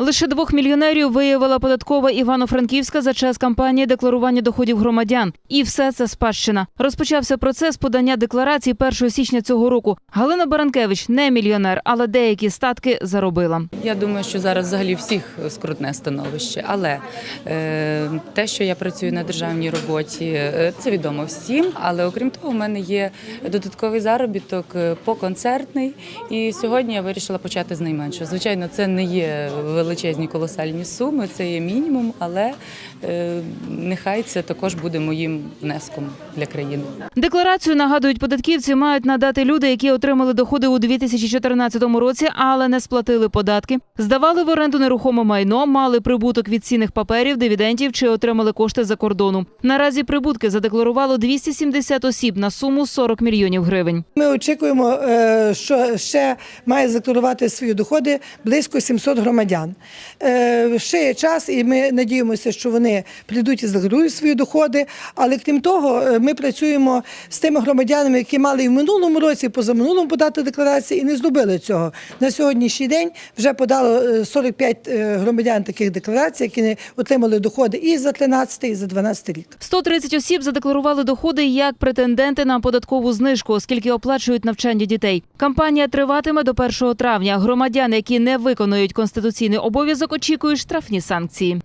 Лише двох мільйонерів виявила податкова Івано-Франківська за час кампанії декларування доходів громадян. І все це спадщина. Розпочався процес подання декларації 1 січня цього року. Галина Баранкевич не мільйонер, але деякі статки заробила. Я думаю, що зараз взагалі всіх скрутне становище. Але е, те, що я працюю на державній роботі, е, це відомо всім. Але окрім того, в мене є додатковий заробіток е, поконцертний. І сьогодні я вирішила почати з найменшого. Звичайно, це не є величезні колосальні суми, це є мінімум, але е, нехай це також буде моїм внеском для країни. Декларацію нагадують податківці, мають надати люди, які отримали доходи у 2014 році, але не сплатили податки, здавали в оренду нерухоме майно, мали прибуток від цінних паперів, дивідендів чи отримали кошти за кордону. Наразі прибутки задекларувало 270 осіб на суму 40 мільйонів гривень. Ми очікуємо, е, що ще має задекларувати свої доходи близько 700 громадян. Е, Ще є час, і ми надіємося, що вони прийдуть і задекларують свої доходи. Але крім того, е, ми працюємо з тими громадянами, які мали і в минулому році, і позаминулому подати декларації і не зробили цього. На сьогоднішній день вже подало е, 45 е, громадян таких декларацій, які не отримали доходи і за 13, і за 12 рік. 130 осіб задекларували доходи як претенденти на податкову знижку, оскільки оплачують навчання дітей. Кампанія триватиме до 1 травня. Громадяни, які не виконують конституційний обов'язок, очікує штрафні санкції.